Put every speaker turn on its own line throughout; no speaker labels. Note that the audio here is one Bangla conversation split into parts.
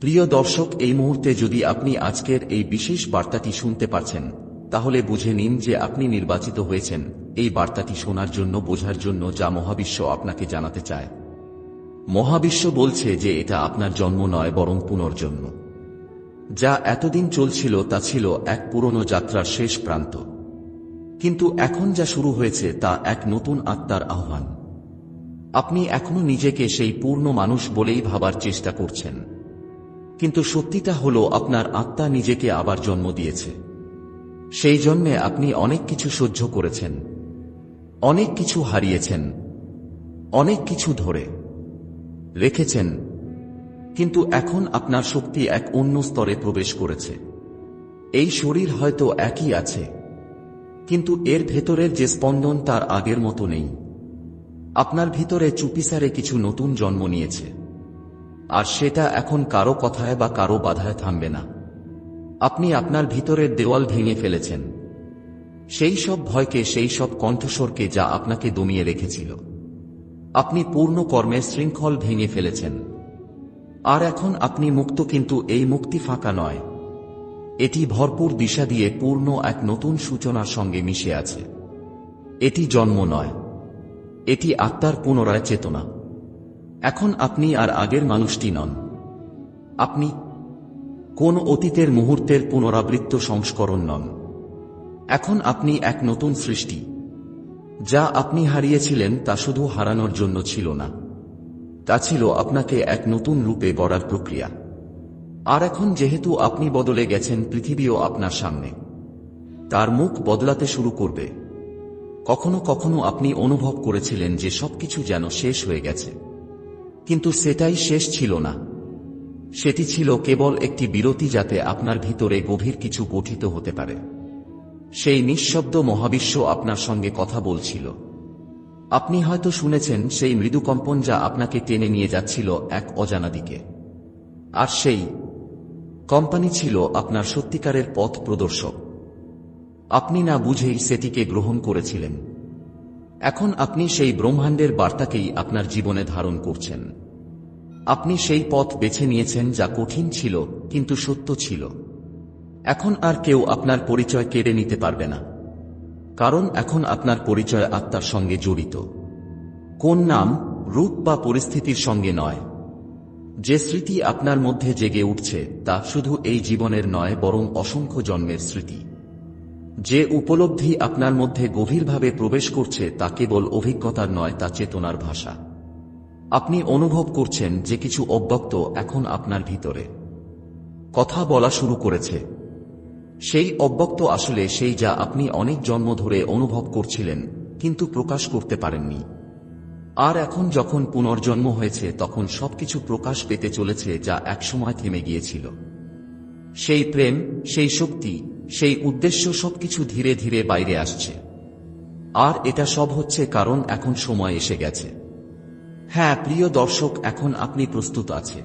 প্রিয় দর্শক, এই মুহূর্তে যদি আপনি আজকের এই বিশেষ বার্তাটি শুনতে পারছেন, তাহলে বুঝে নিন যে আপনি নির্বাচিত হয়েছেন। এই বার্তাটি শোনার জন্য, বোঝার জন্য যা মহাবিশ্ব আপনাকে জানাতে চায়। মহাবিশ্ব বলছে যে এটা আপনার জন্ম নয়, বরং পুনর্জন্ম। যা এতদিন চলছিল, তা ছিল এক পুরনো যাত্রার শেষ প্রান্ত। কিন্তু এখন যা শুরু হয়েছে, তা এক নতুন আত্মার আহ্বান। আপনি এখনও নিজেকে সেই পূর্ণ মানুষ বলেই ভাবার চেষ্টা করছেন। কিন্তু সত্যিটা হল, আপনার আত্মা নিজেকে আবার জন্ম দিয়েছে। সেই জন্যে আপনি অনেক কিছু সহ্য করেছেন। অনেক কিছু হারিয়েছেন। অনেক কিছু ধরে রেখেছেন। কিন্তু এখন আপনার শক্তি এক অন্য স্তরে প্রবেশ করেছে। এই শরীর হয়তো একই আছে, কিন্তু এর ভেতরের যে স্পন্দন তার আগের মতো নেই। আপনার ভিতরে চুপিসারে কিছু নতুন জন্ম নিয়েছে। আর সেটা এখন কারও কথায় বা কারও বাধায় থামবে না। আপনি আপনার ভিতরের দেওয়াল ভেঙে ফেলেছেন। সেই সব ভয়কে, সেই সব কণ্ঠস্বরকে যা আপনাকে দমিয়ে রেখেছিল। আপনি পূর্ণ কর্মের শৃঙ্খল ভেঙে ফেলেছেন। আর এখন আপনি মুক্ত, কিন্তু এই মুক্তি ফাঁকা নয়। এটি ভরপুর দিশা দিয়ে পূর্ণ এক নতুন সূচনার সঙ্গে মিশে আছে। এটি জন্ম নয়। এটি আত্মার পুনরায় চেতনা। এখন আপনি আর আগের মানুষটি নন। আপনি কোন অতীতের মুহূর্তের পুনরাবৃত্ত সংস্করণ নন। এখন আপনি এক নতুন সৃষ্টি। যা আপনি হারিয়েছিলেন তা শুধু হারানোর জন্য ছিল না। তা ছিল আপনাকে এক নতুন রূপে গড়ার প্রক্রিয়া। আর এখন যেহেতু আপনি বদলে গেছেন, পৃথিবীও আপনার সামনে। তার মুখ বদলাতে শুরু করবে। কখনো কখনো আপনি অনুভব করেছিলেন যে সবকিছু যেন শেষ হয়ে গেছে। কিন্তু সেটাই শেষ ছিল না। সেটি ছিল কেবল একটি বিরতি যাতে আপনার ভিতরে গভীর কিছু গঠিত হতে পারে। সেই নিঃশব্দ মহাবিশ্ব আপনার সঙ্গে কথা বলছিল। আপনি হয়তো শুনেছেন সেই মৃদুকম্পন যা আপনাকে টেনে নিয়ে যাচ্ছিল এক অজানা দিকে। আর সেই কোম্পানি ছিল আপনার সত্যিকারের পথ প্রদর্শক। আপনি না বুঝেই সেটিকে গ্রহণ করেছিলেন। এখন আপনি সেই ব্রহ্মাণ্ডের বার্তাকেই আপনার জীবনে ধারণ করছেন। আপনি সেই পথ বেছে নিয়েছেন যা কঠিন ছিল, কিন্তু সত্য ছিল। এখন আর কেউ আপনার পরিচয় কেড়ে নিতে পারবে না। কারণ এখন আপনার পরিচয় আত্মার সঙ্গে জড়িত। কোন নাম, রূপ বা পরিস্থিতির সঙ্গে নয়। যে স্মৃতি আপনার মধ্যে জেগে উঠছে, তা শুধু এই জীবনের নয়, বরং অসংখ্য জন্মের স্মৃতি। যে উপলব্ধি আপনার মধ্যে গভীরভাবে প্রবেশ করছে তা কেবল অভিজ্ঞতার নয়, তা চেতনার ভাষা। আপনি অনুভব করছেন যে কিছু অব্যক্ত এখন আপনার ভিতরে। কথা বলা শুরু করেছে। সেই অব্যক্ত আসলে সেই যা আপনি অনেক জন্ম ধরে অনুভব করছিলেন, কিন্তু প্রকাশ করতে পারেননি। আর এখন যখন পুনর্জন্ম হয়েছে, তখন সবকিছু প্রকাশ পেতে চলেছে যা একসময় থেমে গিয়েছিল। সেই প্রেম, সেই শক্তি সেই উদ্দেশ্য সবকিছু ধীরে ধীরে বাইরে আসছে। আর এটা সব হচ্ছে কারণ এখন সময় এসে গেছে। হ্যাঁ প্রিয় দর্শক, এখন আপনি প্রস্তুত আছে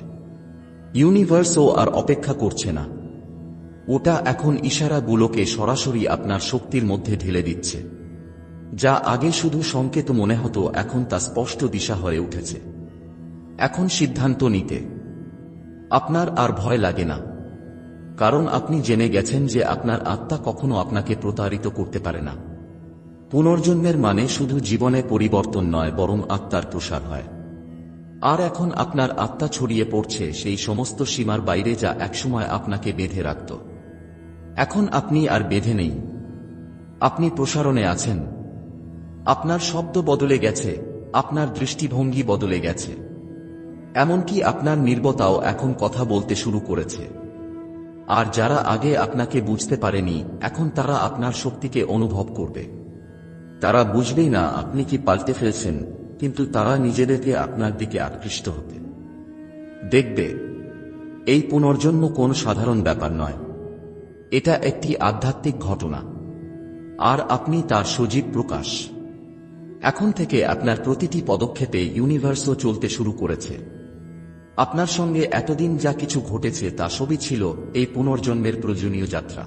ইউনিভার্সও আর অপেক্ষা করছে না। ওটা এখন ইশারাগুলোকে সরাসরি আপনার শক্তির মধ্যে ঢেলে দিচ্ছে। যা আগে শুধু সংকেত মনে হতো, এখন তা স্পষ্ট দিশা হয়ে উঠেছে। এখন সিদ্ধান্ত নিতে। আপনার আর ভয় লাগে না। কারণ আপনি জেনে গেছেন যে আপনার আত্মা কখনো আপনাকে প্রতারিত করতে পারে না। পুনর্জন্মের মানে শুধু জীবনে পরিবর্তন নয়, বরং আত্মার প্রসার হয়। আর এখন আপনার আত্মা ছড়িয়ে পড়ছে সেই সমস্ত সীমার বাইরে যা একসময় আপনাকে বেঁধে রাখত। এখন আপনি আর বেঁধে নেই। আপনি প্রসারণে আছেন। আপনার শব্দ বদলে গেছে, আপনার দৃষ্টিভঙ্গি বদলে গেছে। এমনকি আপনার নির্বতাও এখন কথা বলতে শুরু করেছে। আর যারা আগে আপনাকে বুঝতে পারেনি, এখন তারা আপনার শক্তিকে অনুভব করবে। তারা বুঝবেই না আপনি কি পাল্টে ফেলছেন, কিন্তু তারা নিজেদেরকে আপনার দিকে আকৃষ্ট হতে। দেখবে, এই পুনর্জন্ম কোন সাধারণ ব্যাপার নয়। এটা একটি আধ্যাত্মিক ঘটনা। আর আপনি তার সজীব প্রকাশ। এখন থেকে আপনার প্রতিটি পদক্ষেপে ইউনিভার্সও চলতে শুরু করেছে। আপনার সঙ্গে এতদিন যা কিছু ঘটেছে তা সবই ছিল এই পুনর্জন্মের প্রয়োজনীয় যাত্রা।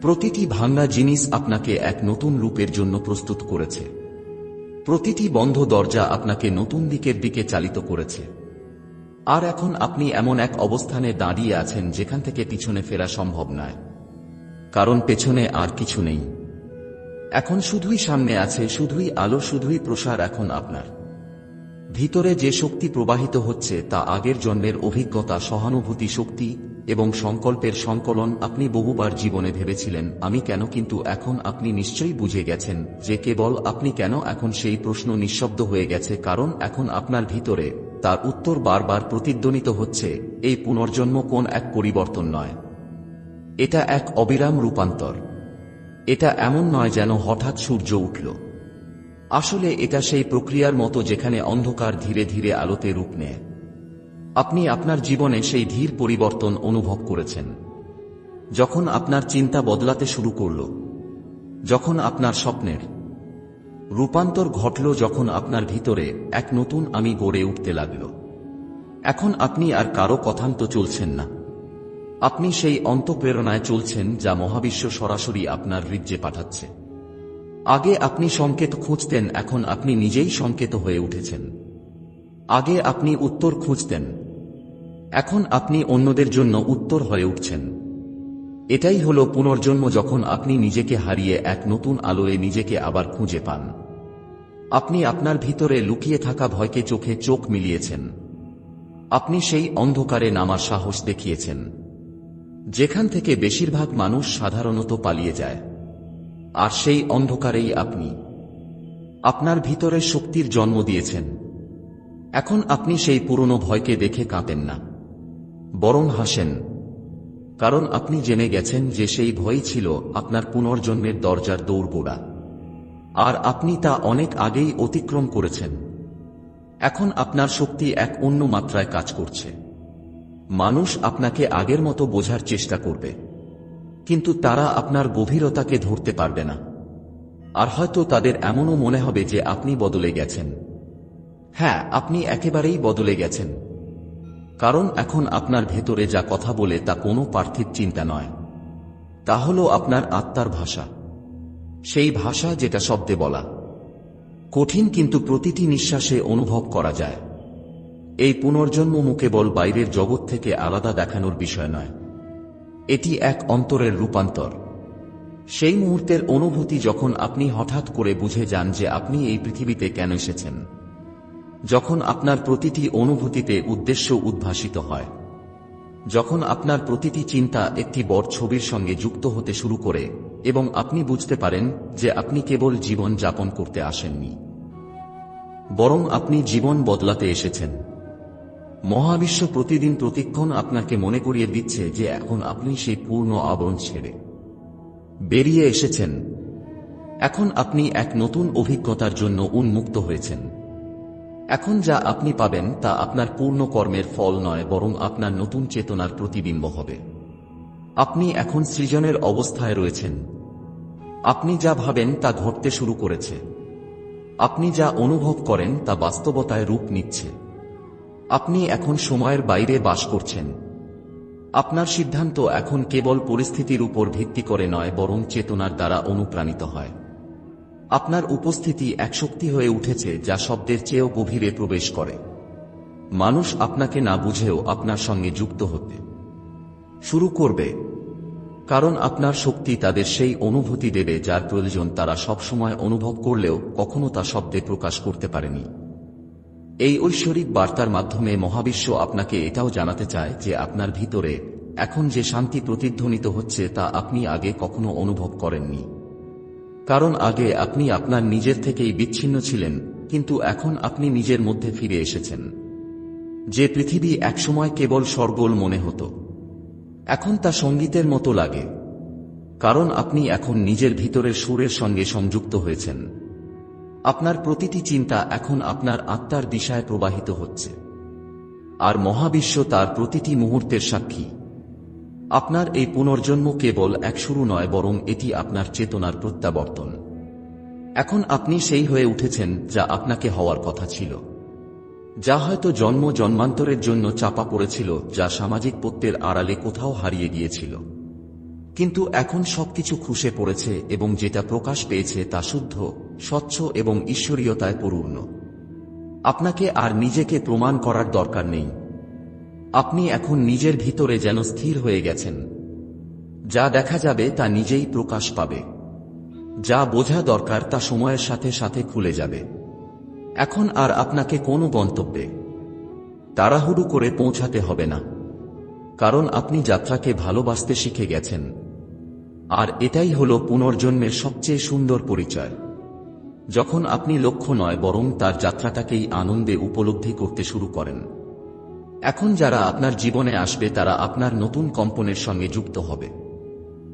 প্রতিটি ভাঙ্গা জিনিস আপনাকে এক নতুন রূপের জন্য প্রস্তুত করেছে। প্রতিটি বন্ধ দরজা আপনাকে নতুন দিকের দিকে চালিত করেছে। আর এখন আপনি এমন এক অবস্থানে দাঁড়িয়ে আছেন যেখান থেকে পিছনে ফেরা সম্ভব নয়। কারণ পেছনে আর কিছু নেই। এখন শুধুই সামনে আছে, শুধুই আলো, শুধুই প্রসার এখন আপনার। ভিতরে যে শক্তি প্রবাহিত হচ্ছে তা আগের জন্মের অভিজ্ঞতা, সহানুভূতি শক্তি এবং সংকল্পের সংকলন আপনি বহুবার জীবনে ভেবেছিলেন, আমি কেন কিন্তু এখন আপনি নিশ্চয়ই বুঝে গেছেন যে কেবল আপনি কেন এখন সেই প্রশ্ন নিঃশব্দ হয়ে গেছে, কারণ এখন আপনার ভিতরে তার উত্তর বারবার প্রতিধ্বনিত হচ্ছে, এই পুনর্জন্ম কোন এক পরিবর্তন নয়। এটা এক অবিরাম রূপান্তর। এটা এমন নয় যেন হঠাৎ সূর্য উঠল। আসলে এটা সেই প্রক্রিয়ার মতো যেখানে অন্ধকার ধীরে ধীরে আলোতে রূপ নেয়। আপনি আপনার জীবনে সেই ধীর পরিবর্তন অনুভব করেছেন। যখন আপনার চিন্তা বদলাতে শুরু করল, যখন আপনার স্বপ্নের রূপান্তর ঘটল, যখন আপনার ভিতরে এক নতুন আমি গড়ে উঠতে লাগল। এখন আপনি আর কারও কথান্ত চলছেন না। আপনি সেই অন্তঃপ্রেরণায় চলছেন যা মহাবিশ্ব সরাসরি আপনার হৃদ্যে পাঠাচ্ছে। আগে আপনি সংকেত খুঁজতেন, এখন আপনি নিজেই সংকেত হয়ে উঠেছেন। আগে আপনি উত্তর খুঁজতেন, এখন আপনি অন্যদের জন্য উত্তর হয়ে উঠছেন। এটাই হল পুনর্জন্ম যখন আপনি নিজেকে হারিয়ে এক নতুন আলোয় নিজেকে আবার খুঁজে পান। আপনি আপনার ভিতরে লুকিয়ে থাকা ভয়কে চোখে চোখ মিলিয়েছেন। আপনি সেই অন্ধকারে নামার সাহস দেখিয়েছেন। যেখান থেকে বেশিরভাগ মানুষ সাধারণত পালিয়ে যায়। আর সেই অন্ধকারেই আপনি। আপনার ভিতরে শক্তির জন্ম দিয়েছেন। এখন আপনি সেই পুরনো ভয়কে দেখে কাঁদেন না। বরং হাসেন। কারণ আপনি জেনে গেছেন যে সেই ভয় ছিল আপনার পুনর্জন্মের দরজার দৌড়গোড়া। আর আপনি তা অনেক আগেই অতিক্রম করেছেন। এখন আপনার শক্তি এক অন্য মাত্রায় কাজ করছে। মানুষ আপনাকে আগের মতো বোঝার চেষ্টা করবে। কিন্তু তারা আপনার গভীরতাকে ধরতে পারবে না। আর হয়তো তাদের এমনও মনে হবে যে আপনি বদলে গেছেন। হ্যাঁ আপনি একেবারেই বদলে গেছেন। কারণ এখন আপনার ভেতরে যা কথা বলে তা কোনো পার্থিব চিন্তা নয়। তা হল আপনার আত্মার ভাষা। সেই ভাষা যেটা শব্দে বলা। কঠিন কিন্তু প্রতিটি নিঃশ্বাসে অনুভব করা যায়। এই পুনর্জন্ম কেবল বাইরের জগৎ থেকে আলাদা দেখানোর বিষয় নয়। এটি এক অন্তরের রূপান্তর। সেই মুহূর্তের অনুভূতি যখন আপনি হঠাৎ করে বুঝে যান যে আপনি এই পৃথিবীতে কেন এসেছেন, যখন আপনার প্রতিটি অনুভূতিতে উদ্দেশ্য উদ্ভাসিত হয়, যখন আপনার প্রতিটি চিন্তা একটি বড় ছবির সঙ্গে যুক্ত হতে শুরু করে এবং আপনি বুঝতে পারেন যে আপনি কেবল জীবন যাপন করতে আসেননি, বরং আপনি জীবন বদলাতে এসেছেন। মহাবিশ্ব প্রতিদিন প্রতিক্ষণ আপনাকে মনে করিয়ে দিচ্ছে যে এখন আপনি সেই পূর্ণ আবরণ ছেড়ে বেরিয়ে এসেছেন। এখন আপনি এক নতুন অভিজ্ঞতার জন্য উন্মুক্ত হয়েছেন। এখন যা আপনি পাবেন তা আপনার পূর্ণ কর্মের ফল নয়, বরং আপনার নতুন চেতনার প্রতিবিম্ব হবে। আপনি এখন সৃজনের অবস্থায় রয়েছেন। আপনি যা ভাবেন তা ঘটতে শুরু করেছে। আপনি যা অনুভব করেন তা বাস্তবতায় রূপ নিচ্ছে। আপনি এখন সময়ের বাইরে বাস করছেন। আপনার সিদ্ধান্ত এখন কেবল পরিস্থিতির উপর ভিত্তি করে নয়, বরং চেতনার দ্বারা অনুপ্রাণিত হয়। আপনার উপস্থিতি এক শক্তি হয়ে উঠেছে যা শব্দের চেয়েও গভীরে প্রবেশ করে। মানুষ আপনাকে না বুঝেও আপনার সঙ্গে যুক্ত হতে শুরু করবে, কারণ আপনার শক্তি তাদের সেই অনুভূতি দেবে যার প্রয়োজন তারা সবসময় অনুভব করলেও কখনো তা শব্দে প্রকাশ করতে পারেনি। এই ঐশ্বরিক বার্তার মাধ্যমে মহাবিশ্ব আপনাকে এটাও জানাতে চায় যে আপনার ভিতরে এখন যে শান্তি প্রতিধ্বনিত হচ্ছে তা আপনি আগে কখনো অনুভব করেননি। কারণ আগে আপনি আপনার নিজের থেকেই বিচ্ছিন্ন ছিলেন, কিন্তু এখন আপনি নিজের মধ্যে ফিরে এসেছেন। যে পৃথিবী একসময় কেবল সরগোল মনে হতো। এখন তা সঙ্গীতের মতো লাগে। কারণ আপনি এখন নিজের ভিতরের সুরের সঙ্গে সংযুক্ত হয়েছেন। আপনার প্রতিটি চিন্তা এখন আপনার আত্মার দিশায় প্রবাহিত হচ্ছে। আর মহাবিশ্ব তার প্রতিটি মুহূর্তের সাক্ষী। আপনার এই পুনর্জন্ম কেবল এক শুরু নয়, বরং এটি আপনার চেতনার প্রত্যাবর্তন। এখন আপনি সেই হয়ে উঠেছেন যা আপনাকে হওয়ার কথা ছিল। যা হয়তো জন্ম জন্মান্তরের জন্য চাপা পড়েছিল, যা সামাজিক পত্যের আড়ালে কোথাও হারিয়ে গিয়েছিল। কিন্তু এখন সবকিছু খুশে পড়েছে এবং যেটা প্রকাশ পেয়েছে তা শুদ্ধ। স্বচ্ছ এবং ঈশ্বরীয়তায় পূর্ণ। আপনাকে আর নিজেকে প্রমাণ করার দরকার নেই। আপনি এখন নিজের ভিতরে যেন স্থির হয়ে গেছেন। যা দেখা যাবে তা নিজেই প্রকাশ পাবে। যা বোঝা দরকার তা সময়ের সাথে সাথে খুলে যাবে। এখন আর আপনাকে কোনো গন্তব্যে, তাড়াহুড়ো করে পৌঁছাতে হবে না। কারণ আপনি যাত্রাকে ভালোবাসতে শিখে গেছেন। আর এটাই হল পুনর্জন্মের সবচেয়ে সুন্দর পরিচয়। যখন আপনি লক্ষ্য নয় বরং তার যাত্রাটাকেই আনন্দে উপলব্ধি করতে শুরু করেন। এখন যারা আপনার জীবনে আসবে তারা আপনার নতুন কম্পনের সঙ্গে যুক্ত হবে।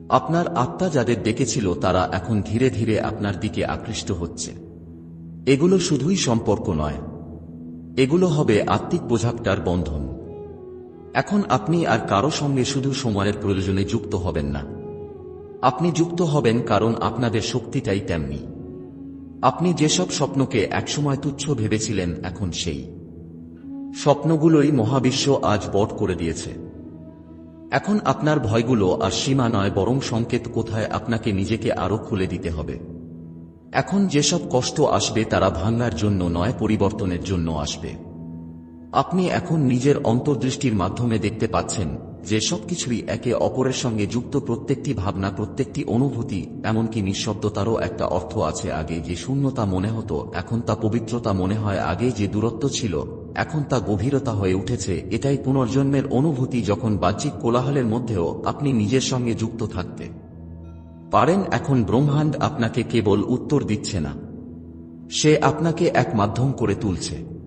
আপনার আত্মা যাদের ডেকেছিল তারা এখন ধীরে ধীরে আপনার দিকে আকৃষ্ট হচ্ছে। এগুলো শুধুই সম্পর্ক নয়। এগুলো হবে আত্মিক বোঝাপটার বন্ধন। এখন আপনি আর কারও সঙ্গে শুধু সময়ের প্রয়োজনে যুক্ত হবেন না। আপনি যুক্ত হবেন কারণ আপনাদের শক্তিটাই তেমনি। আপনি যেসব স্বপ্নকে একসময় তুচ্ছ ভেবেছিলেন, এখন সেই। স্বপ্নগুলোই মহাবিশ্ব আজ বট করে দিয়েছে। এখন আপনার ভয়গুলো আর সীমা নয়, বরং সংকেত কোথায় আপনাকে নিজেকে আরও খুলে দিতে হবে। এখন যেসব কষ্ট আসবে, তারা ভাঙার জন্য নয়, পরিবর্তনের জন্য আসবে। আপনি এখন নিজের অন্তর্দৃষ্টির মাধ্যমে দেখতে পাচ্ছেন যে সবকিছুই একে অপরের সঙ্গে যুক্ত প্রত্যেকটি ভাবনা, প্রত্যেকটি অনুভূতি, এমনকি নিঃশব্দতারও একটা অর্থ আছে আগে যে শূন্যতা মনে হতো, এখন তা পবিত্রতা মনে হয় আগে যে দূরত্ব ছিল, এখন তা গভীরতা হয়ে উঠেছে, এটাই পুনর্জন্মের অনুভূতি যখন বাহ্যিক কোলাহলের মধ্যেও আপনি নিজের সঙ্গে যুক্ত থাকতে পারেন, এখন ব্রহ্মাণ্ড আপনাকে কেবল উত্তর দিচ্ছে না। সে আপনাকে এক মাধ্যম করে তুলছে।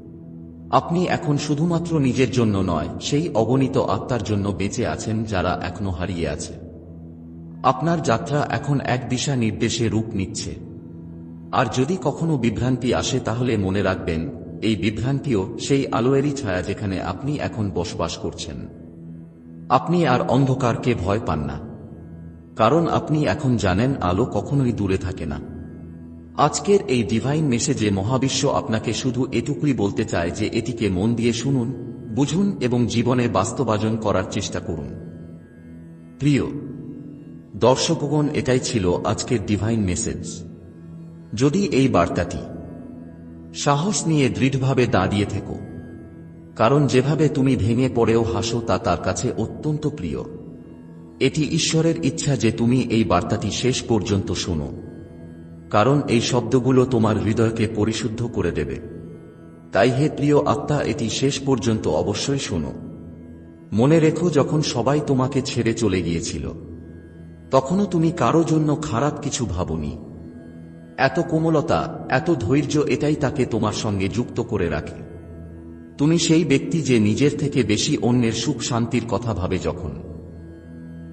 আপনি এখন শুধুমাত্র নিজের জন্য নয়, সেই অগণিত আত্মার জন্য বেঁচে আছেন যারা এখনও হারিয়ে আছে। আপনার যাত্রা এখন এক দিশা নির্দেশে রূপ নিচ্ছে। আর যদি কখনো বিভ্রান্তি আসে, তাহলে মনে রাখবেন, এই বিভ্রান্তিও সেই আলোয়েরই ছায়া যেখানে আপনি এখন বসবাস করছেন। আপনি আর অন্ধকারকে ভয় পান না। কারণ আপনি এখন জানেন, আলো কখনোই দূরে থাকে না। আজকের এই ডিভাইন মেসেজে মহাবিশ্ব আপনাকে শুধু এটুকুই বলতে চায় যে এটিকে মন দিয়ে শুনুন, বুঝুন এবং জীবনে বাস্তবায়ন করার চেষ্টা করুন। প্রিয়, দর্শকগণ, এটাই ছিল আজকের ডিভাইন মেসেজ যদি এই বার্তাটি সাহস নিয়ে দৃঢ়ভাবে দাঁড়িয়ে থেকো, কারণ যেভাবে তুমি ভেঙে পড়েও হাসো তা তার কাছে অত্যন্ত প্রিয়। এটি ঈশ্বরের ইচ্ছা যে তুমি এই বার্তাটি শেষ পর্যন্ত শোনো। কারণ এই শব্দগুলো তোমার হৃদয়কে পরিশুদ্ধ করে দেবে। তাই হে প্রিয় আত্মা, এটি শেষ পর্যন্ত অবশ্যই শোনো। মনে রেখো যখন সবাই তোমাকে ছেড়ে চলে গিয়েছিল, তখনও তুমি কারও জন্য খারাপ কিছু ভাবনি। এত কোমলতা, এত ধৈর্য, এটাই তাকে তোমার সঙ্গে যুক্ত করে রাখে। তুমি সেই ব্যক্তি যে নিজের থেকে বেশি অন্যের সুখ শান্তির কথা ভাবে যখন।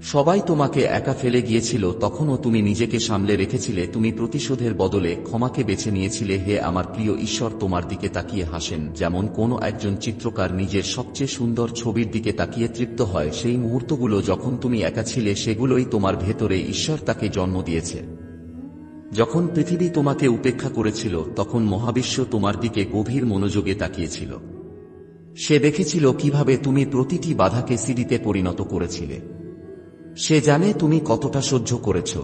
সবাই তোমাকে একা ফেলে গিয়েছিল, তখনও তুমি নিজেকে সামলে রেখেছিলে, তুমি প্রতিশোধের বদলে ক্ষমাকে বেছে নিয়েছিলে, হে আমার প্রিয় ঈশ্বর, তোমার দিকে তাকিয়ে হাসেন, যেমন কোনো একজন চিত্রকার নিজের সবচেয়ে সুন্দর ছবির দিকে তাকিয়ে তৃপ্ত হয়, সেই মুহূর্তগুলো যখন তুমি একা ছিলে, সেগুলোই তোমার ভেতরে ঈশ্বর তাকে জন্ম দিয়েছে। যখন পৃথিবী তোমাকে উপেক্ষা করেছিল, তখন মহাবিশ্ব তোমার দিকে গভীর মনোযোগে তাকিয়েছিল। সে দেখেছিল কীভাবে তুমি প্রতিটি বাধাকে সিডিতে পরিণত করেছিলে। সে জানে তুমি কতটা সহ্য করেছ।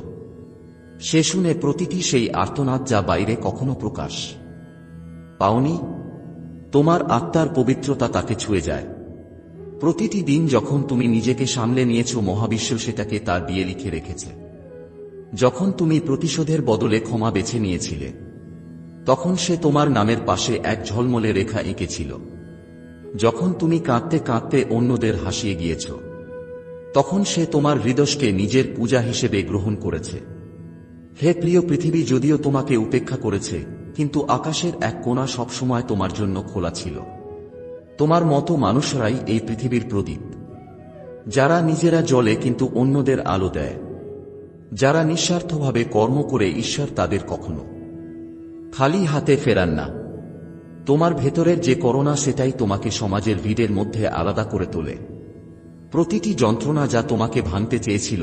সে শুনে প্রতিটি সেই আর্তনাদ যা বাইরে কখনো প্রকাশ পাওনি। তোমার আত্মার পবিত্রতা তাকে ছুঁয়ে যায়। প্রতিটি দিন যখন তুমি নিজেকে সামলে নিয়েছ, মহাবিশ্ব সেটাকে তার দিয়ে লিখে রেখেছে। যখন তুমি প্রতিশোধের বদলে ক্ষমা বেছে নিয়েছিলে, তখন সে তোমার নামের পাশে এক ঝলমলে রেখা এঁকেছিল। যখন তুমি কাঁদতে কাঁদতে অন্যদের হাসিয়ে গিয়েছ তখন সে তোমার হৃদয়কে নিজের পূজা হিসেবে গ্রহণ করেছে। হে প্রিয় পৃথিবী, যদিও তোমাকে উপেক্ষা করেছে, কিন্তু আকাশের এক কোণা সবসময় তোমার জন্য খোলা ছিল। তোমার মতো মানুষরাই এই পৃথিবীর প্রদীপ। যারা নিজেরা জলে কিন্তু অন্যদের আলো দেয়। যারা নিঃস্বার্থভাবে কর্ম করে, ঈশ্বর তাদের কখনো খালি হাতে ফেরান না। তোমার ভেতরের যে করোনা সেটাই তোমাকে সমাজের ভিড়ের মধ্যে আলাদা করে তোলে। প্রতিটি যন্ত্রণা যা তোমাকে ভাঙতে চেয়েছিল,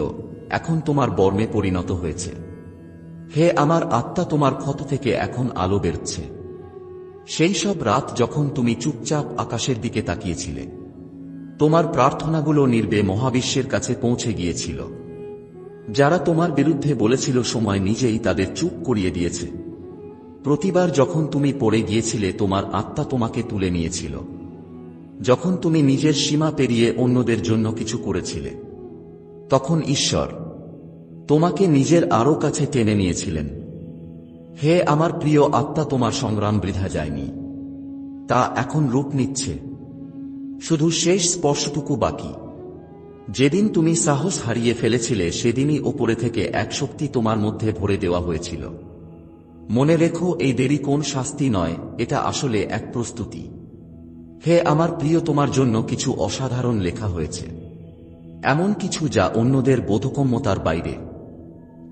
এখন তোমার বর্মে পরিণত হয়েছে। হে আমার আত্মা, তোমার ক্ষত থেকে এখন আলো বেরোচ্ছে। সেই সব রাত যখন তুমি চুপচাপ আকাশের দিকে তাকিয়েছিলে, তোমার প্রার্থনাগুলো নির্বে মহাবিশ্বের কাছে পৌঁছে গিয়েছিল। যারা তোমার বিরুদ্ধে বলেছিল সময় নিজেই তাদের চুপ করিয়ে দিয়েছে। প্রতিবার যখন তুমি পড়ে গিয়েছিলে, তোমার আত্মা তোমাকে তুলে নিয়েছিল। যখন তুমি নিজের সীমা পেরিয়ে অন্যদের জন্য কিছু করেছিলে, তখন ঈশ্বর তোমাকে নিজের আরও কাছে টেনে নিয়েছিলেন। হে আমার প্রিয় আত্মা, তোমার সংগ্রাম বৃথা যায়নি। তা এখন রূপ নিচ্ছে। শুধু শেষ স্পর্শটুকু বাকি। যেদিন তুমি সাহস হারিয়ে ফেলেছিলে, সেদিনই ওপরে থেকে এক শক্তি তোমার মধ্যে ভরে দেওয়া হয়েছিল। মনে রেখো, এই দেরি কোন শাস্তি নয়, এটা আসলে এক প্রস্তুতি। হে আমার প্রিয়, তোমার জন্য কিছু অসাধারণ লেখা হয়েছে। এমন কিছু যা অন্যদের বোধকম্যতার বাইরে।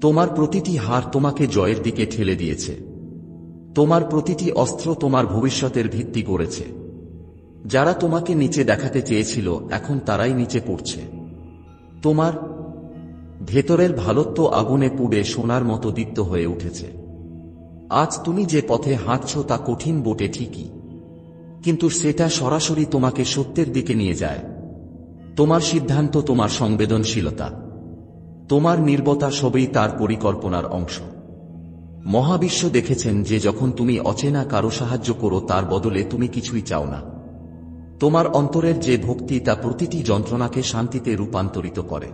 তোমার প্রতিটি হার তোমাকে জয়ের দিকে ঠেলে দিয়েছে। তোমার প্রতিটি অস্ত্র তোমার ভবিষ্যতের ভিত্তি করেছে। যারা তোমাকে নিচে দেখাতে চেয়েছিল, এখন তারাই নিচে পড়ছে। তোমার ভেতরের ভালত্ব আগুনে পুড়ে সোনার মতো দীপ্ত হয়ে উঠেছে। আজ তুমি যে পথে হাঁটছ তা কঠিন বোটে ঠিকই। কিন্তু সেটা সরাসরি তোমাকে সত্যের দিকে নিয়ে যায়। তোমার সিদ্ধান্ত তোমার সংবেদনশীলতা। তোমার নির্বতা সবই তার পরিকল্পনার অংশ। মহাবিশ্ব দেখেছেন যে যখন তুমি অচেনা কারও সাহায্য করো, তার বদলে তুমি কিছুই চাও না। তোমার অন্তরের যে ভক্তি, তা প্রতিটি যন্ত্রণাকে শান্তিতে রূপান্তরিত করে।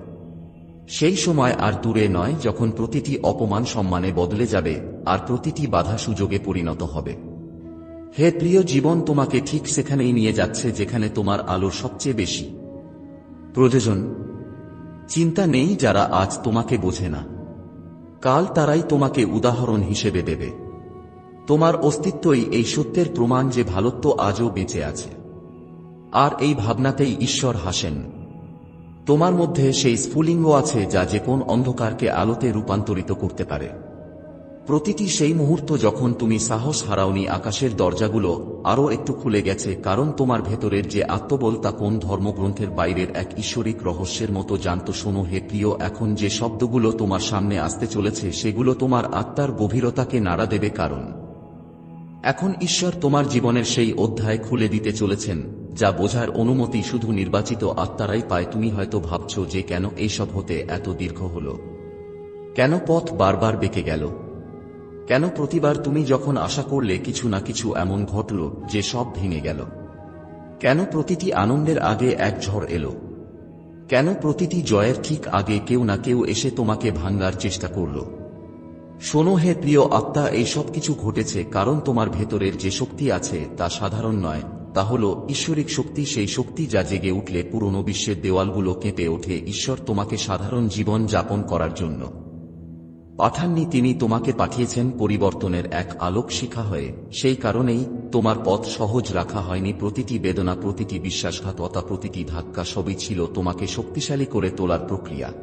সেই সময় আর দূরে নয়, যখন প্রতিটি অপমান সম্মানে বদলে যাবে, আর প্রতিটি বাধা সুযোগে পরিণত হবে। হে প্রিয় জীবন, তোমাকে ঠিক সেখানেই নিয়ে যাচ্ছে যেখানে তোমার আলো সবচেয়ে বেশি। প্রয়োজন, চিন্তা নেই যারা আজ তোমাকে বোঝে না। কাল তারাই তোমাকে উদাহরণ হিসেবে দেবে। তোমার অস্তিত্বই এই সত্যের প্রমাণ যে ভালত্ব আজও বেঁচে আছে। আর এই ভাবনাতেই ঈশ্বর হাসেন। তোমার মধ্যে সেই স্ফুলিঙ্গ আছে যা যে কোন অন্ধকারকে আলোতে রূপান্তরিত করতে পারে। প্রতিটি সেই মুহূর্ত যখন তুমি সাহস হারাওনি আকাশের দরজাগুলো আরও একটু খুলে গেছে, কারণ তোমার ভেতরের যে আত্মবল তা কোন ধর্মগ্রন্থের বাইরের এক ঈশ্বরিক রহস্যের মতো জানত, শোনো হে প্রিয়, এখন যে শব্দগুলো তোমার সামনে আসতে চলেছে, সেগুলো তোমার আত্মার গভীরতাকে নাড়া দেবে কারণ। এখন ঈশ্বর তোমার জীবনের সেই অধ্যায় খুলে দিতে চলেছেন, যা বোঝার অনুমতি শুধু নির্বাচিত আত্মারাই পায়, তুমি হয়তো ভাবছ যে কেন এইসব হতে এত দীর্ঘ হল। কেন পথ বারবার বেঁকে গেল? কেন প্রতিবার তুমি যখন আশা করলে কিছু না কিছু এমন ঘটল যে সব ভেঙে গেল? কেন প্রতিটি আনন্দের আগে এক ঝড় এলো? কেন প্রতিটি জয়ের ঠিক আগে কেউ না কেউ এসে তোমাকে ভাঙ্গার চেষ্টা করল? শোনো হে প্রিয় আত্মা, এই সব কিছু ঘটেছে কারণ তোমার ভেতরের যে শক্তি আছে তা সাধারণ নয়, তা হল ঈশ্বরিক শক্তি, সেই শক্তি যা জেগে উঠলে পুরনো বিশ্বের দেওয়ালগুলো কেঁপে ওঠে ঈশ্বর তোমাকে সাধারণ জীবন যাপন করার জন্য। পাঠাননি তিনি তোমাকে পাঠিয়েছেন পরিবর্তনের এক আলোক শিখা হয়ে। সেই কারণেই তোমার পথ সহজ রাখা হয়নি। প্রতিটি বেদনা, প্রতিটি বিশ্বাসঘাতকতা, প্রতিটি ধাক্কা সবই ছিল তোমাকে শক্তিশালী করে তোলার প্রক্রিয়া।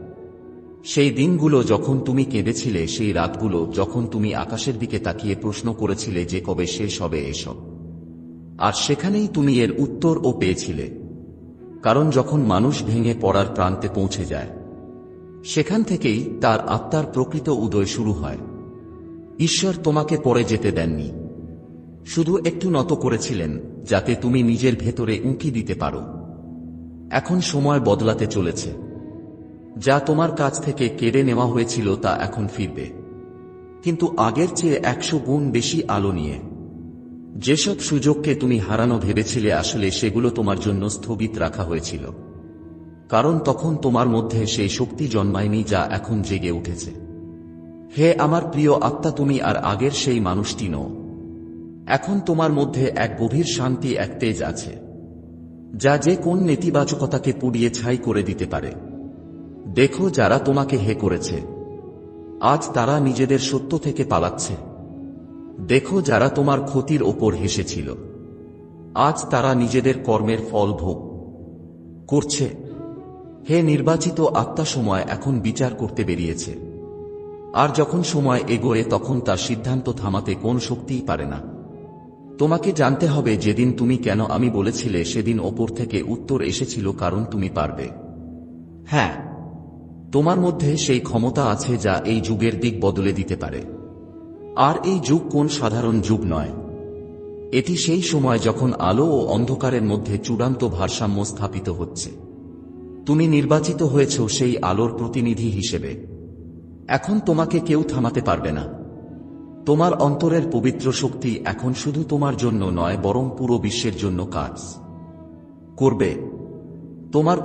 সেই দিনগুলো যখন তুমি কেঁদেছিলে, সেই রাতগুলো যখন তুমি আকাশের দিকে তাকিয়ে প্রশ্ন করেছিলে যে কবে শেষ হবে এসব। আর সেখানেই তুমি এর উত্তর ও পেয়েছিলে। কারণ যখন মানুষ ভেঙে পড়ার প্রান্তে পৌঁছে যায় সেখান থেকেই তার আত্মার প্রকৃত উদয় শুরু হয়। ঈশ্বর তোমাকে পরে যেতে দেননি। শুধু একটু নত করেছিলেন, যাতে তুমি নিজের ভেতরে উঁকি দিতে পারো। এখন সময় বদলাতে চলেছে। যা তোমার কাছ থেকে কেড়ে নেওয়া হয়েছিল তা এখন ফিরবে। কিন্তু আগের চেয়ে একশো গুণ বেশি আলো নিয়ে। যেসব সুযোগকে তুমি হারানো ভেবেছিলে, আসলে সেগুলো তোমার জন্য স্থগিত রাখা হয়েছিল। কারণ তখন তোমার মধ্যে সেই শক্তি জন্মায়নি যা এখন জেগে উঠেছে। হে আমার প্রিয় আত্মা, তুমি আর আগের সেই মানুষটি নও। এখন তোমার মধ্যে এক গভীর শান্তি, এক তেজ আছে, যা যে কোন নেতিবাচকতাকে পুড়িয়ে ছাই করে দিতে পারে। দেখো, যারা তোমাকে হে করেছে, আজ তারা নিজেদের সত্য থেকে পালাচ্ছে। দেখো, যারা তোমার ক্ষতির ওপর হেসেছিল, আজ তারা নিজেদের কর্মের ফল ভোগ করছে। হে নির্বাচিত আত্মা সময় এখন বিচার করতে বেরিয়েছে। আর যখন সময় এগোয় তখন তার সিদ্ধান্ত থামাতে কোন শক্তিই পারে না। তোমাকে জানতে হবে যেদিন তুমি কেন আমি বলেছিলে সেদিন ওপর থেকে উত্তর এসেছিল কারণ তুমি পারবে। হ্যাঁ তোমার মধ্যে সেই ক্ষমতা আছে যা এই যুগের দিক বদলে দিতে পারে। আর এই যুগ কোন সাধারণ যুগ নয়। এটি সেই সময় যখন আলো ও অন্ধকারের মধ্যে চূড়ান্ত ভারসাম্য স্থাপিত হচ্ছে। তুমি নির্বাচিত হয়েছ সেই আলোর প্রতিনিধি হিসেবে। এখন তোমাকে কেউ থামাতে পারবে না। তোমার অন্তরের পবিত্র শক্তি এখন শুধু তোমার জন্য নয়, বরং পুরো বিশ্বের জন্য কাজ করবে। তোমার